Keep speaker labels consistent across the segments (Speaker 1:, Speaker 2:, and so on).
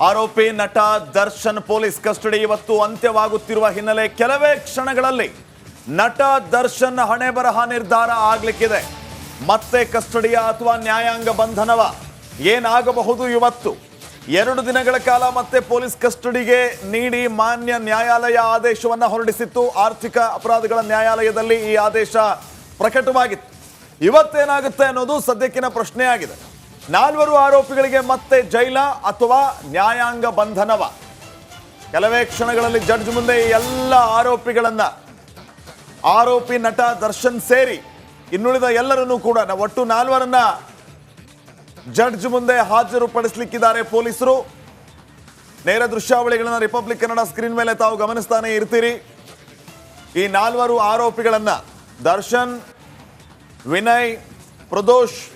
Speaker 1: ಆರೋಪಿ ನಟ Darshan police custody ಇವತ್ತು ಅಂತ್ಯವಾಗುತ್ತಿರುವ ಹಿನ್ನೆಲೆ ಕೆಲವೇ ಕ್ಷಣಗಳಲ್ಲಿ ನಟ ದರ್ಶನ್ ಹಣೆ ಬರಹ ನಿರ್ಧಾರ ಆಗ್ಲಿಕ್ಕಿದೆ. ಮತ್ತೆ ಕಸ್ಟಡಿಯ ಅಥವಾ ನ್ಯಾಯಾಂಗ ಬಂಧನವ ಏನಾಗಬಹುದು ಇವತ್ತು? ಎರಡು ದಿನಗಳ ಕಾಲ ಮತ್ತೆ ಪೊಲೀಸ್ ಕಸ್ಟಡಿಗೆ ನೀಡಿ ಮಾನ್ಯ ನ್ಯಾಯಾಲಯ ಆದೇಶವನ್ನು ಹೊರಡಿಸಿತ್ತು. ಆರ್ಥಿಕ ಅಪರಾಧಗಳ ನ್ಯಾಯಾಲಯದಲ್ಲಿ ಈ ಆದೇಶ ಪ್ರಕಟವಾಗಿತ್ತು. ಇವತ್ತೇನಾಗುತ್ತೆ ಅನ್ನೋದು ಸದ್ಯಕ್ಕಿನ ಪ್ರಶ್ನೆ ಆಗಿದೆ ನಾಲ್ವರು ಆರೋಪಿಗಳಿಗೆ ಮತ್ತೆ ಜೈಲ ಅಥವಾ ನ್ಯಾಯಾಂಗ ಬಂಧನವ. ಕೆಲವೇ ಕ್ಷಣಗಳಲ್ಲಿ ಜಡ್ಜ್ ಮುಂದೆ ಎಲ್ಲ ಆರೋಪಿಗಳನ್ನ. ಆರೋಪಿ ನಟ ದರ್ಶನ್ ಸೇರಿ ಇನ್ನುಳಿದ ಎಲ್ಲರನ್ನೂ ಕೂಡ ಒಟ್ಟು ನಾಲ್ವರನ್ನ ಜಡ್ಜ್ ಮುಂದೆ ಹಾಜರುಪಡಿಸಲಿಕ್ಕಿದ್ದಾರೆ ಪೊಲೀಸರು. ನೇರ ದೃಶ್ಯಾವಳಿಗಳನ್ನ ರಿಪಬ್ಲಿಕ್ ಕನ್ನಡ ಸ್ಕ್ರೀನ್ ಮೇಲೆ ತಾವು ಗಮನಿಸ್ತಾನೆ ಇರ್ತೀರಿ. ಈ ನಾಲ್ವರು ಆರೋಪಿಗಳನ್ನ ದರ್ಶನ್, ವಿನಯ್, ಪ್ರದೋಷ್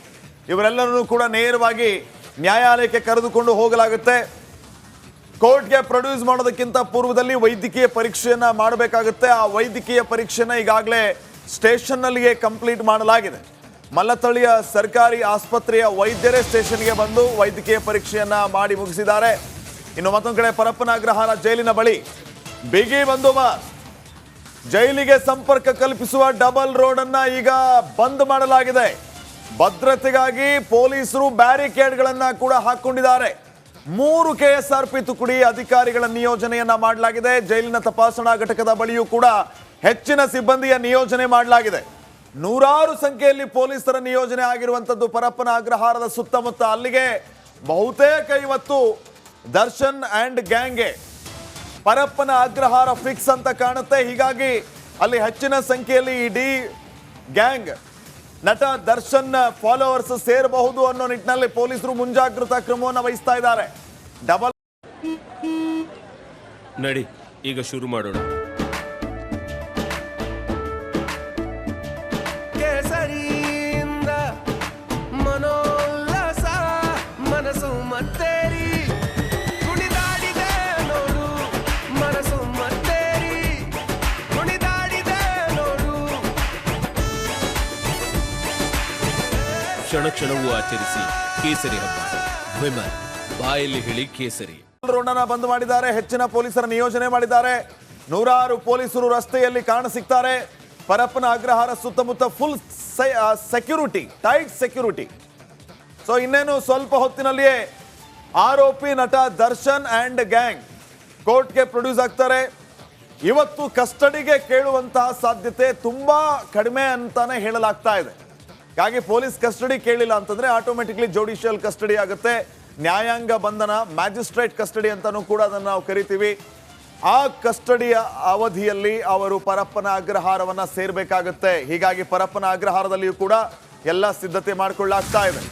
Speaker 1: ಇವರೆಲ್ಲರನ್ನೂ ಕೂಡ ನೇರವಾಗಿ ನ್ಯಾಯಾಲಯಕ್ಕೆ ಕರೆದುಕೊಂಡು ಹೋಗಲಾಗುತ್ತೆ. ಕೋರ್ಟ್ಗೆ ಪ್ರೊಡ್ಯೂಸ್ ಮಾಡೋದಕ್ಕಿಂತ ಪೂರ್ವದಲ್ಲಿ ವೈದ್ಯಕೀಯ ಪರೀಕ್ಷೆಯನ್ನ ಮಾಡಬೇಕಾಗುತ್ತೆ. ಆ ವೈದ್ಯಕೀಯ ಪರೀಕ್ಷೆನ ಈಗಾಗಲೇ ಸ್ಟೇಷನ್ನಲ್ಲಿಯೇ ಕಂಪ್ಲೀಟ್ ಮಾಡಲಾಗಿದೆ. ಮಲ್ಲತಳಿಯ ಸರ್ಕಾರಿ ಆಸ್ಪತ್ರೆಯ ವೈದ್ಯರೇ ಸ್ಟೇಷನ್ಗೆ ಬಂದು ವೈದ್ಯಕೀಯ ಪರೀಕ್ಷೆಯನ್ನ ಮಾಡಿ ಮುಗಿಸಿದ್ದಾರೆ. ಇನ್ನು ಮತ್ತೊಂದು ಕಡೆ ಪರಪ್ಪನ ಜೈಲಿನ ಬಳಿ. ಬಿಗಿ ಬಂದೋಬಸ್ತ್. ಜೈಲಿಗೆ ಸಂಪರ್ಕ ಕಲ್ಪಿಸುವ ಡಬಲ್ ರೋಡ್ ಅನ್ನ ಈಗ ಬಂದ್ ಮಾಡಲಾಗಿದೆ. ಭದ್ರತೆಗಾಗಿ ಪೊಲೀಸರು ಬ್ಯಾರಿಕೇಡ್ಗಳನ್ನ ಕೂಡ ಹಾಕೊಂಡಿದ್ದಾರೆ ಮೂರು ಕೆಎಸ್ಆರ್ಪಿ ತುಕುಡಿ ಅಧಿಕಾರಿಗಳ ನಿಯೋಜನೆಯನ್ನ ಮಾಡಲಾಗಿದೆ. ಜೈಲಿನ ತಪಾಸಣಾ ಘಟಕದ ಬಳಿಯೂ ಕೂಡ ಹೆಚ್ಚಿನ ಸಿಬ್ಬಂದಿಯ ನಿಯೋಜನೆ ಮಾಡಲಾಗಿದೆ. ನೂರಾರು ಸಂಖ್ಯೆಯಲ್ಲಿ ಪೊಲೀಸರ ನಿಯೋಜನೆ ಆಗಿರುವಂತದ್ದು ಪರಪ್ಪನ ಅಗ್ರಹಾರದ ಸುತ್ತಮುತ್ತ. ಅಲ್ಲಿಗೆ ಬಹುತೇಕ ಇವತ್ತು ದರ್ಶನ್ ಅಂಡ್ ಗ್ಯಾಂಗ್ಗೆ ಪರಪ್ಪನ ಅಗ್ರಹಾರ ಫಿಕ್ಸ್ ಅಂತ ಕಾಣುತ್ತೆ. ಹೀಗಾಗಿ ಅಲ್ಲಿ ಹೆಚ್ಚಿನ ಸಂಖ್ಯೆಯಲ್ಲಿ ಇಡೀ ಗ್ಯಾಂಗ್ ನಟ ದರ್ಶನ್ ಫಾಲೋವರ್ಸ್ ಸೇರಬಹುದು ಅನ್ನೋ ನಿಟ್ಟಿನಲ್ಲಿ ಪೊಲೀಸರು ಮುಂಜಾಗ್ರತಾ ಕ್ರಮವನ್ನು ವಹಿಸ್ತಾ ಇದ್ದಾರೆ. ಡಬಲ್
Speaker 2: ನಡಿ ಈಗ ಶುರು ಮಾಡೋಣ.
Speaker 3: ಕೇಸರಿಯಿಂದ ಮನೋಲ್ಲಸ ಮನಸ್ಸು ಮತ್ತೇರಿ
Speaker 2: ಕ್ಷಣ ಕ್ಷಣವೂ ಆಚರಿಸಿ ಕೇಸರಿ ಹಬ್ಬ. ವಿಮಲ್, ಬಾಯಲ್ಲಿ ಹೇಳಿ ಕೇಸರಿ.
Speaker 1: ರೋಡನ್ನ ಬಂದ್ ಮಾಡಿದ್ದಾರೆ, ಹೆಚ್ಚಿನ ಪೊಲೀಸರ ನಿಯೋಜನೆ ಮಾಡಿದ್ದಾರೆ. ನೂರಾರು ಪೊಲೀಸರು ರಸ್ತೆಯಲ್ಲಿ ಕಾಣ ಸಿಗ್ತಾರೆ. ಪರಪ್ಪನ ಅಗ್ರಹಾರ ಸುತ್ತಮುತ್ತ full security tight security so ಇನ್ನೇನು ಸ್ವಲ್ಪ ಹೊತ್ತಿನಲ್ಲಿಯೇ ಆರೋಪಿ ನಟ ದರ್ಶನ್ ಅಂಡ್ ಗ್ಯಾಂಗ್ ಕೋರ್ಟ್ಗೆ ಪ್ರೊಡ್ಯೂಸ್ ಆಗ್ತಾರೆ. ಇವತ್ತು ಕಸ್ಟಡಿಗೆ ಕೇಳುವಂತಹ ಸಾಧ್ಯತೆ ತುಂಬಾ ಕಡಿಮೆ ಅಂತಾನೆ ಹೇಳಲಾಗ್ತಾ ಇದೆ. ಹಾಗಾಗಿ ಪೊಲೀಸ್ ಕಸ್ಟಡಿ ಕೇಳಿಲ್ಲ ಅಂತಂದ್ರೆ ಆಟೋಮೆಟಿಕ್ಲಿ ಜುಡಿಷಿಯಲ್ ಕಸ್ಟಡಿ ಆಗುತ್ತೆ. ನ್ಯಾಯಾಂಗ ಬಂಧನ, ಮ್ಯಾಜಿಸ್ಟ್ರೇಟ್ ಕಸ್ಟಡಿ ಅಂತಾನೂ ಕೂಡ ಅದನ್ನು ನಾವು ಕರಿತೀವಿ. ಆ ಕಸ್ಟಡಿಯ ಅವಧಿಯಲ್ಲಿ ಅವರು ಪರಪ್ಪನ ಅಗ್ರಹಾರವನ್ನ ಸೇರ್ಬೇಕಾಗುತ್ತೆ. ಹೀಗಾಗಿ ಪರಪ್ಪನ ಅಗ್ರಹಾರದಲ್ಲಿಯೂ ಕೂಡ ಎಲ್ಲ ಸಿದ್ಧತೆ ಮಾಡಿಕೊಳ್ಳಾಗ್ತಾ ಇದೆ.